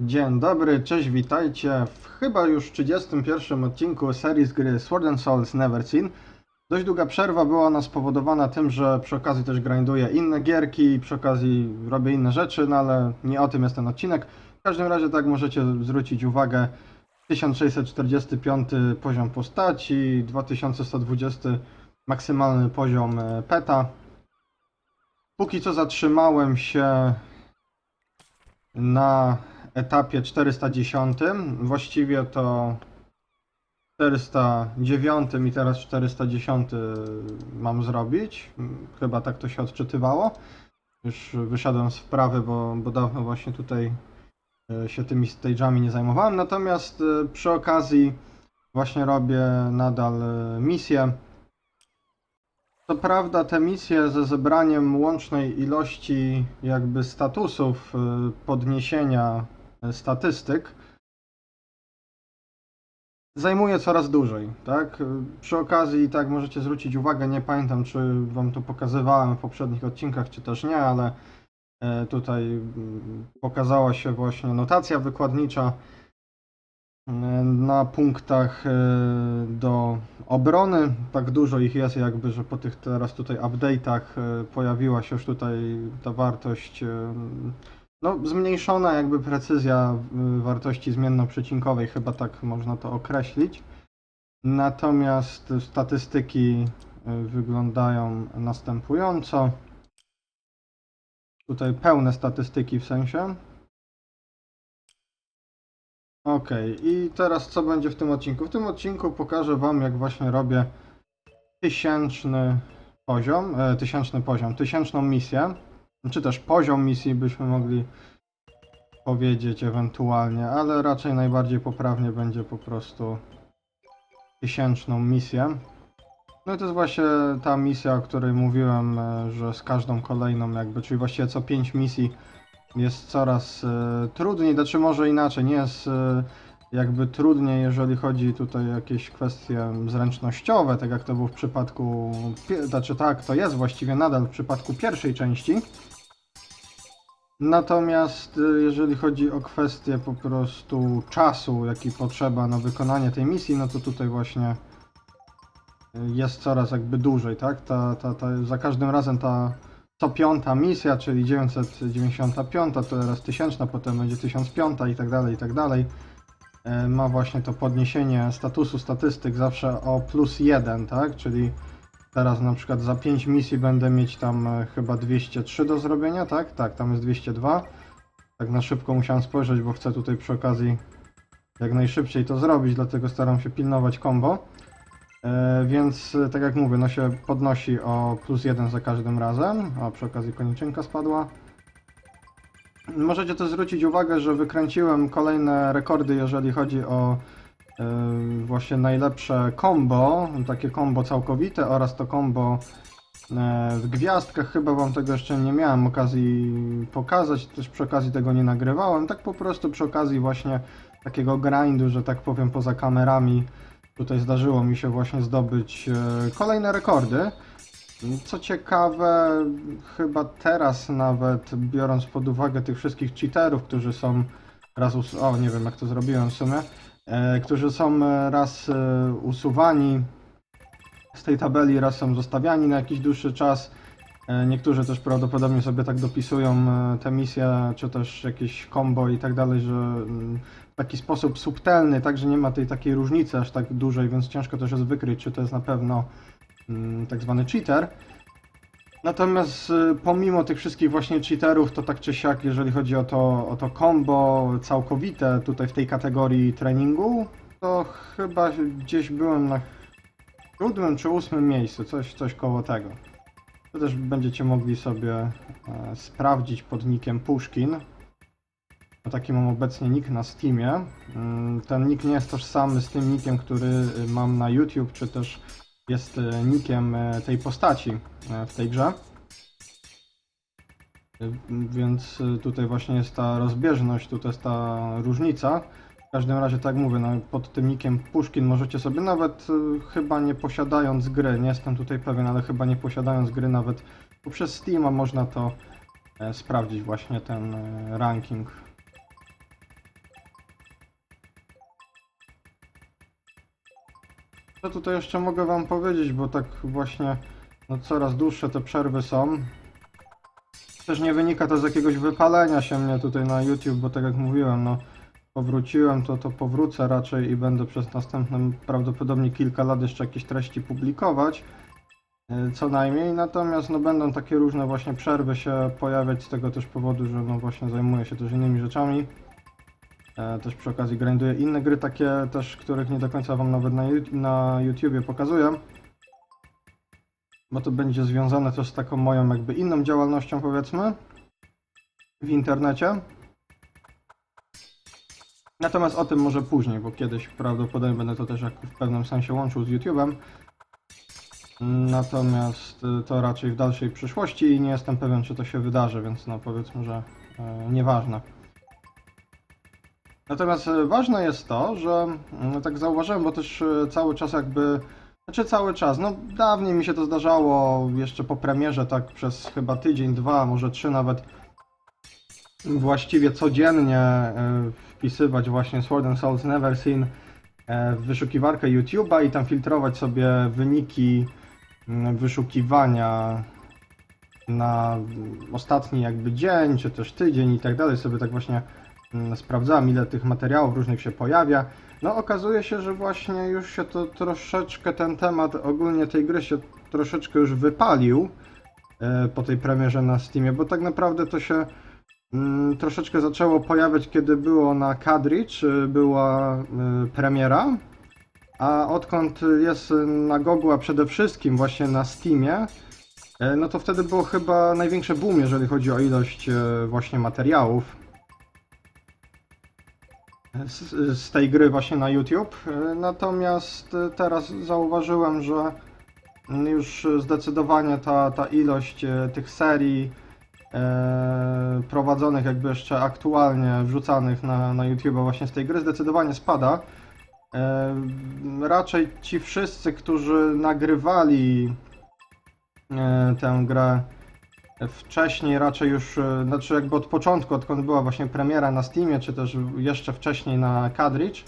Dzień dobry, cześć, witajcie w chyba już 31 odcinku serii z gry Sword and Souls Never Seen. Dość długa przerwa była ona spowodowana tym, że przy okazji też grinduję inne gierki, przy okazji robię inne rzeczy, no ale nie o tym jest ten odcinek. W każdym razie tak możecie zwrócić uwagę 1645 poziom postaci, 2120 maksymalny poziom e, peta. Póki co zatrzymałem się na etapie 410. Właściwie to 409 i teraz 410 mam zrobić. Chyba tak to się odczytywało. Już wyszedłem z wprawy, bo, bo dawno właśnie tutaj e, się tymi stage'ami nie zajmowałem. Natomiast e, przy okazji właśnie robię nadal e, misje. Co prawda te misje ze zebraniem łącznej ilości jakby statusów podniesienia statystyk zajmuje coraz dłużej, tak? Przy okazji tak możecie zwrócić uwagę, nie pamiętam czy wam to pokazywałem w poprzednich odcinkach, czy też nie, ale y, tutaj mm, pokazała się właśnie notacja wykładnicza y, na punktach y, do obrony. Tak dużo ich jest, jakby, że po tych teraz tutaj update'ach pojawiła się już tutaj ta wartość, no zmniejszona jakby precyzja y, wartości zmienno-przecinkowej, chyba tak można to określić. Natomiast statystyki y, wyglądają następująco. Tutaj pełne statystyki w sensie. Okej, i teraz co będzie w tym odcinku? W tym odcinku pokażę Wam, jak właśnie robię tysięczny poziom, e, tysięczny poziom, tysięczną misję, czy też poziom misji byśmy mogli powiedzieć ewentualnie, ale raczej najbardziej poprawnie będzie po prostu tysięczną misję. No i to jest właśnie ta misja, o której mówiłem, e, że z każdą kolejną jakby, czyli właściwie co 5 misji jest coraz e, trudniej, znaczy może inaczej, nie jest e, jakby trudniej, jeżeli chodzi tutaj o jakieś kwestie zręcznościowe, tak jak to było w przypadku, znaczy tak, to jest właściwie nadal w przypadku pierwszej części. Natomiast e, jeżeli chodzi o kwestię po prostu czasu, jaki potrzeba na wykonanie tej misji, no to tutaj właśnie e, jest coraz jakby dłużej, tak? Ta, ta, ta, za każdym razem ta co piąta misja, czyli 995, to teraz 1000, potem będzie 1005 i tak dalej, i tak dalej. E, Ma właśnie to podniesienie statusu statystyk zawsze o plus 1, tak? Czyli teraz na przykład za 5 misji będę mieć tam e, chyba 203 do zrobienia, tak? Tak, tam jest 202. Tak na szybko musiałem spojrzeć, bo chcę tutaj przy okazji jak najszybciej to zrobić, dlatego staram się pilnować combo. E, Więc tak jak mówię, no się podnosi o plus jeden za każdym razem, a przy okazji koniczynka spadła. Możecie też zwrócić uwagę, że wykręciłem kolejne rekordy, jeżeli chodzi o e, właśnie najlepsze combo, takie combo całkowite oraz to combo e, w gwiazdkach. Chyba wam tego jeszcze nie miałem okazji pokazać, też przy okazji tego nie nagrywałem. Tak po prostu przy okazji właśnie takiego grindu, że tak powiem poza kamerami. Tutaj zdarzyło mi się właśnie zdobyć e, kolejne rekordy. Co ciekawe, chyba teraz nawet, biorąc pod uwagę tych wszystkich cheaterów, którzy są raz us- o nie wiem jak to zrobiłem w sumie, e, którzy są raz e, usuwani z tej tabeli, raz są zostawiani na jakiś dłuższy czas. E, Niektórzy też prawdopodobnie sobie tak dopisują e, te misje, czy też jakieś combo i tak dalej, że mm, w taki sposób subtelny, tak, że nie ma tej takiej różnicy aż tak dużej, więc ciężko też jest wykryć, czy to jest na pewno tak zwany cheater. Natomiast y, pomimo tych wszystkich właśnie cheaterów, to tak czy siak, jeżeli chodzi o to, o to combo całkowite tutaj w tej kategorii treningu, to chyba gdzieś byłem na siódmym czy ósmym miejscu, coś, coś koło tego. To też będziecie mogli sobie e, sprawdzić pod nickiem Pushkin. No, Taki mam obecnie nick na Steamie. Mm, Ten nick nie jest tożsamy z tym nickiem, który y, mam na YouTube, czy też jest e, nickiem e, tej postaci e, w tej grze. Więc tutaj właśnie jest ta rozbieżność, tutaj jest ta różnica. W każdym razie, tak mówię, no, pod tym nickiem Pushkin możecie sobie nawet chyba nie posiadając gry, nie jestem tutaj pewien, ale chyba nie posiadając gry nawet poprzez Steama można to sprawdzić właśnie ten ranking. Co tutaj jeszcze mogę wam powiedzieć, bo tak właśnie no coraz dłuższe te przerwy są. Też nie wynika to z jakiegoś wypalenia się mnie tutaj na YouTube, bo tak jak mówiłem, no powróciłem, to, to powrócę raczej i będę przez następne prawdopodobnie kilka lat jeszcze jakieś treści publikować. e, Co najmniej, natomiast no będą takie różne właśnie przerwy się pojawiać z tego też powodu, że no właśnie zajmuję się też innymi rzeczami. E, Też przy okazji grinduję inne gry, takie też, których nie do końca wam nawet na, na YouTubie pokazuję. Bo to będzie związane też z taką moją jakby inną działalnością powiedzmy w internecie. Natomiast o tym może później, bo kiedyś prawdopodobnie będę to też w pewnym sensie łączył z YouTube'em. Natomiast y, to raczej w dalszej przyszłości i nie jestem pewien, czy to się wydarzy, więc no powiedzmy, że e, nieważne. Natomiast e, ważne jest to, że no, tak zauważyłem, bo też e, cały czas jakby, znaczy cały czas, no dawniej mi się to zdarzało jeszcze po premierze, tak przez chyba tydzień, dwa, może trzy nawet, właściwie codziennie e, wpisywać właśnie Sword and Souls Never Seen w wyszukiwarkę YouTube'a i tam filtrować sobie wyniki mm, wyszukiwania na mm, ostatni jakby dzień, czy też tydzień i tak dalej, sobie tak właśnie mm, sprawdzałem ile tych materiałów różnych się pojawia. No okazuje się, że właśnie już się to troszeczkę ten temat ogólnie tej gry się troszeczkę już wypalił e, po tej premierze na Steamie, bo tak naprawdę to się mm, troszeczkę zaczęło pojawiać, kiedy było na Kadricz, y, była y, premiera, a odkąd jest na Gogu, a przede wszystkim właśnie na Steamie, e, no to wtedy było chyba największe boom, jeżeli chodzi o ilość e, właśnie materiałów z, z tej gry właśnie na YouTube. E, Natomiast e, teraz zauważyłem, że już zdecydowanie ta, ta ilość e, tych serii e, prowadzonych jakby jeszcze aktualnie wrzucanych na, na YouTube właśnie z tej gry zdecydowanie spada. E, raczej ci wszyscy, którzy nagrywali e, tę grę wcześniej, raczej już, e, znaczy jakby od początku, odkąd była właśnie premiera na Steamie, czy też jeszcze wcześniej na Kadricz,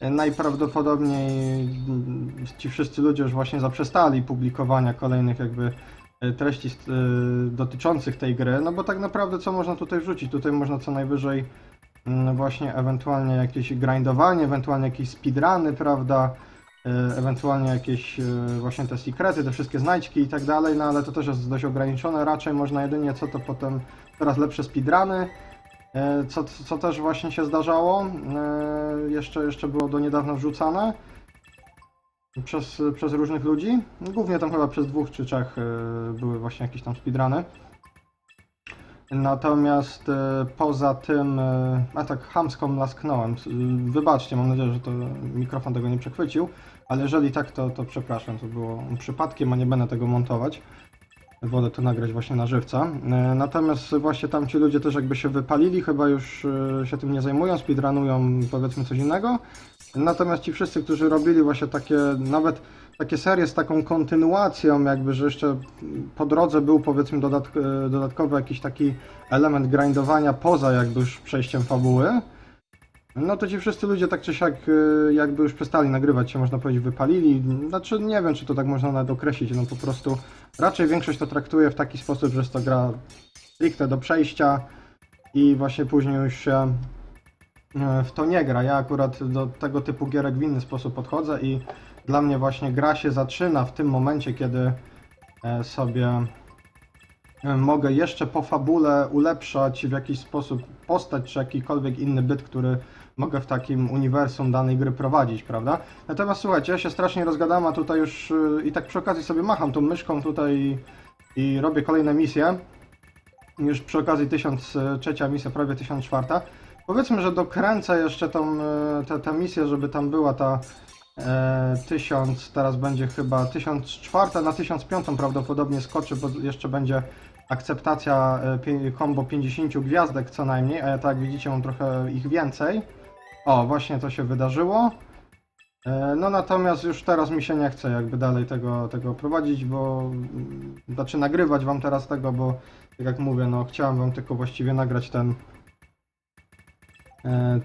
e, najprawdopodobniej mm, ci wszyscy ludzie już właśnie zaprzestali publikowania kolejnych jakby e, treści e, dotyczących tej gry, no bo tak naprawdę co można tutaj wrzucić? Tutaj można co najwyżej mm, właśnie ewentualnie jakieś grindowanie, ewentualnie jakieś speedruny, prawda? E, Ewentualnie jakieś e, właśnie te sekrety, te wszystkie znajdźki i tak dalej, no ale to też jest dość ograniczone. Raczej można jedynie co to potem coraz lepsze speedruny, e, co, co też właśnie się zdarzało. Jeszcze, jeszcze było do niedawna wrzucane przez, przez różnych ludzi. Głównie tam chyba przez dwóch czy trzech były właśnie jakieś tam speedruny. Natomiast poza tym, a tak chamsko mlasknąłem. S- Wybaczcie, mam nadzieję, że to mikrofon tego nie przechwycił, ale jeżeli tak, to, to przepraszam, to było przypadkiem, a nie będę tego montować. Wolę to nagrać właśnie na żywca. E, Natomiast właśnie tam ci ludzie też jakby się wypalili, chyba już e, się tym nie zajmują, speedrunują powiedzmy coś innego. Natomiast ci wszyscy, którzy robili właśnie takie, nawet takie serie z taką kontynuacją, jakby, że jeszcze po drodze był powiedzmy dodatk e, dodatkowy jakiś taki element grindowania poza jakby już przejściem fabuły, no to ci wszyscy ludzie tak czy siak e, jakby już przestali nagrywać się, można powiedzieć, wypalili. Znaczy nie wiem, czy to tak można nawet określić, no po prostu raczej większość to traktuje w taki sposób, że jest to gra stricte do przejścia i właśnie później już się e, w to nie gra. Ja akurat do tego typu gierek w inny sposób podchodzę i dla mnie właśnie gra się zaczyna w tym momencie, kiedy e, sobie mogę jeszcze po fabule ulepszać w jakiś sposób postać czy jakikolwiek inny byt, który mogę w takim uniwersum danej gry prowadzić, prawda? Natomiast słuchajcie, ja się strasznie rozgadam, a tutaj już e, i tak przy okazji sobie macham tą myszką tutaj i, robię kolejne misje. Już przy okazji 1003 misja, prawie 1004. Powiedzmy, że dokręcę jeszcze tą, e, tę misję, żeby tam była ta 1000, teraz będzie chyba 1004 na 1005 prawdopodobnie skoczy, bo jeszcze będzie akceptacja e, combo 50 gwiazdek co najmniej, a ja tak widzicie mam trochę ich więcej. O, właśnie to się wydarzyło. E, No natomiast już teraz mi się nie chce jakby dalej tego, tego prowadzić, bo mm, znaczy nagrywać wam teraz tego, bo tak jak mówię, no chciałem wam tylko właściwie nagrać ten e,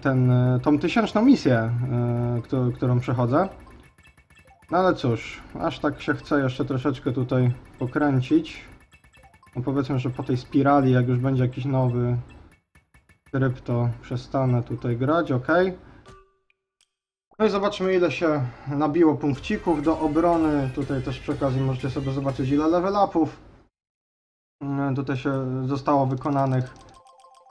ten, e, tą tysięczną misję, e, któ- którą przechodzę. No ale cóż, aż tak się chce jeszcze troszeczkę tutaj pokręcić. No powiedzmy, że po tej spirali, jak już będzie jakiś nowy tryb, to przestanę tutaj grać, ok. No i zobaczmy ile się nabiło punkcików do obrony. Tutaj też przy okazji możecie sobie zobaczyć ile level upów tutaj się zostało wykonanych.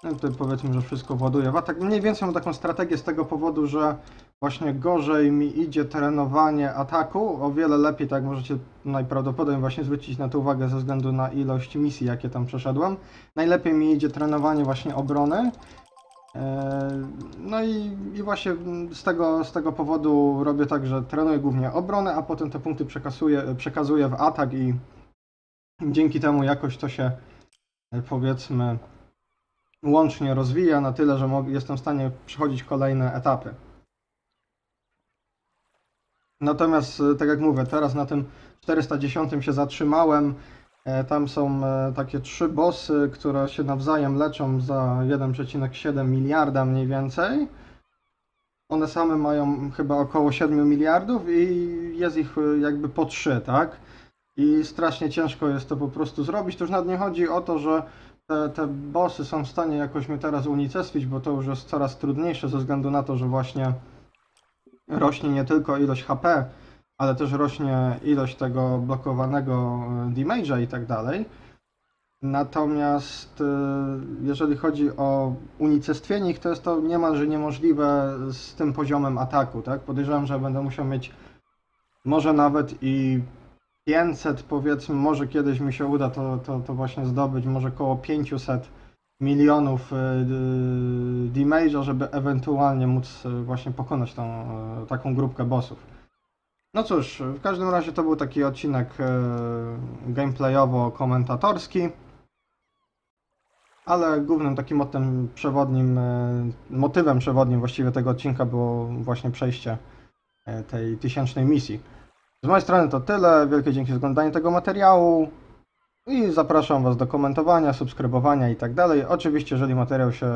No tutaj powiedzmy, że wszystko właduje. A tak mniej więcej mam taką strategię z tego powodu, że właśnie gorzej mi idzie trenowanie ataku, o wiele lepiej, tak możecie najprawdopodobniej właśnie zwrócić na to uwagę ze względu na ilość misji, jakie tam przeszedłem. Najlepiej mi idzie trenowanie właśnie obrony. Eee, No i, i właśnie z tego, z tego powodu robię tak, że trenuję głównie obronę, a potem te punkty przekazuję, przekazuję w atak i dzięki temu jakoś to się e, powiedzmy łącznie rozwija na tyle, że jestem w stanie przechodzić kolejne etapy. Natomiast, e, tak jak mówię, teraz na tym 410 się zatrzymałem. E, Tam są e, takie trzy bossy, które się nawzajem leczą za 1,7 miliarda mniej więcej. One same mają chyba około 7 miliardów i jest ich jakby po 3, tak? I strasznie ciężko jest to po prostu zrobić. To już nawet nie chodzi o to, że te, te bossy są w stanie jakoś mnie teraz unicestwić, bo to już jest coraz trudniejsze ze względu na to, że właśnie rośnie nie tylko ilość HP, ale też rośnie ilość tego blokowanego e, damage'a i tak dalej. Natomiast e, jeżeli chodzi o unicestwienie ich, to jest to niemalże niemożliwe z tym poziomem ataku, tak? Podejrzewam, że będę musiał mieć może nawet i 500 powiedzmy, może kiedyś mi się uda to, to, to właśnie zdobyć, może około 500 milionów e, d- damage'a, żeby ewentualnie móc e, właśnie pokonać tą taką grupkę bossów. No cóż, w każdym razie to był taki odcinek gameplayowo-komentatorski, ale głównym takim motem przewodnim, motywem przewodnim właściwie tego odcinka było właśnie przejście tej tysięcznej misji. Z mojej strony to tyle. Wielkie dzięki za oglądanie tego materiału. I zapraszam Was do komentowania, subskrybowania i tak dalej. Oczywiście, jeżeli materiał się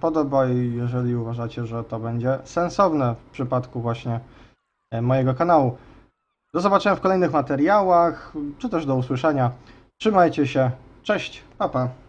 podoba i jeżeli uważacie, że to będzie sensowne w przypadku właśnie e, mojego kanału. Do zobaczenia w kolejnych materiałach, czy też do usłyszenia. Trzymajcie się. Cześć, papa. Pa.